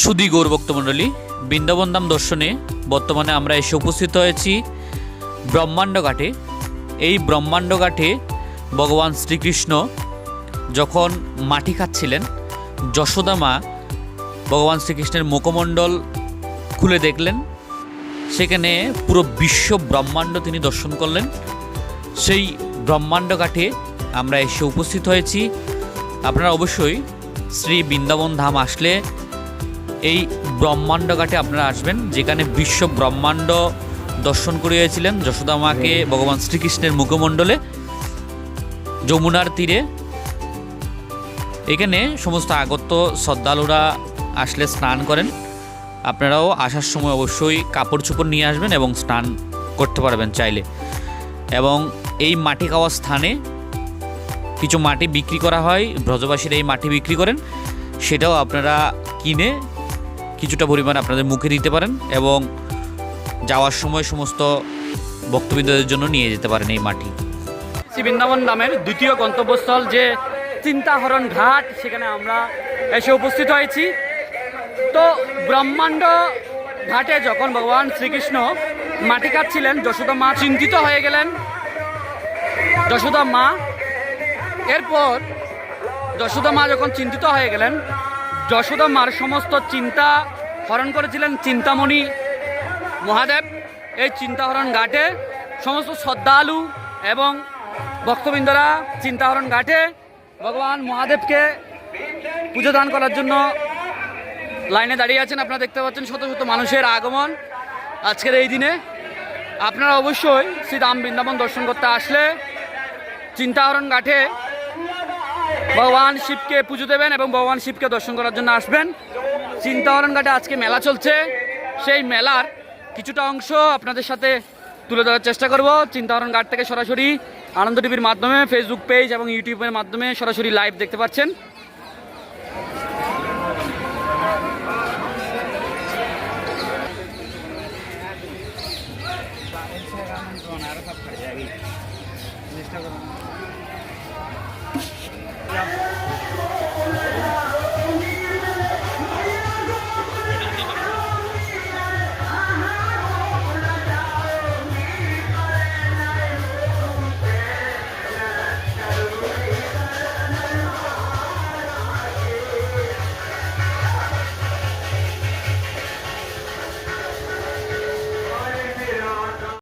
সুদী গৌরভক্তমণ্ডলী বৃন্দাবন ধাম দর্শনে বর্তমানে আমরা এসে উপস্থিত হয়েছি ব্রহ্মাণ্ড ঘাটে। এই ব্রহ্মাণ্ড ঘাটে ভগবান শ্রীকৃষ্ণ যখন মাটি খাচ্ছিলেন, যশোদা মা ভগবান শ্রীকৃষ্ণের মুখমণ্ডল খুলে দেখলেন। সেখানে পুরো বিশ্ব ব্রহ্মাণ্ড তিনি দর্শন করলেন। সেই ব্রহ্মাণ্ড ঘাটে আমরা এসে উপস্থিত হয়েছি। আপনারা অবশ্যই শ্রী বৃন্দাবন ধাম আসলে এই ব্রহ্মাণ্ড ঘাটে আপনারা আসবেন যেখানে বিশ্ব ব্রহ্মাণ্ড দর্শন করিয়েছিলেন যশোদা মাকে ভগবান শ্রীকৃষ্ণের মুখমণ্ডলে যমুনার তীরে। এখানে সমস্ত আগত শ্রদ্ধালুরা আসলে স্নান করেন। আপনারাও আসার সময় অবশ্যই কাপড় চোপড় নিয়ে আসবেন এবং স্নান করতে পারবেন চাইলে। এবং এই মাটি খাওয়ার স্থানে কিছু মাটি বিক্রি করা হয় ব্রজবাসীরা এই মাটি বিক্রি করেন। সেটাও আপনারা কিনে কিছুটা পরিমাণ আপনাদের মুখে দিতে পারেন এবং যাওয়ার সময় সমস্ত ভক্তবৃন্দদের জন্য নিয়ে যেতে পারেন এই মাটি শ্রী বৃন্দাবন নামের দ্বিতীয় গন্তব্যস্থল যে চিন্তাহরণ ঘাট, সেখানে আমরা এসে উপস্থিত হয়েছি। তো ব্রহ্মাণ্ড ঘাটে যখন ভগবান শ্রীকৃষ্ণ মাটি কাটছিলেন, যশোদা মা চিন্তিত হয়ে গেলেন। যশোদা মা, এরপর যশোদা মা যখন চিন্তিত হয়ে গেলেন যশোদা মার সমস্ত চিন্তা হরণ করেছিলেন চিন্তামণি মহাদেব। এই চিন্তাহরণ ঘাটে সমস্ত শ্রদ্ধালু এবং ভক্তবৃন্দরা চিন্তাহরণ ঘাটে ভগবান মহাদেবকে পুজো দান করার জন্য লাইনে দাঁড়িয়ে আছেন। আপনারা দেখতে পাচ্ছেন শত শত মানুষের আগমন আজকের এই দিনে। আপনারা অবশ্যই শ্রীরাম বৃন্দাবন দর্শন করতে আসলে চিন্তাহরণ ঘাটে ভগবান শিবকে পুজো দেবেন এবং ভগবান শিবকে দর্শন করার জন্য আসবেন। চিন্তাহরণ ঘাটে আজকে মেলা চলছে। সেই মেলার কিছুটা অংশ আপনাদের সাথে তুলে ধরার চেষ্টা করব। চিন্তাহরণ ঘাট থেকে সরাসরি আনন্দ টিভির মাধ্যমে ফেসবুক পেজ এবং ইউটিউবের মাধ্যমে সরাসরি লাইভ দেখতে পাচ্ছেন। Yeah.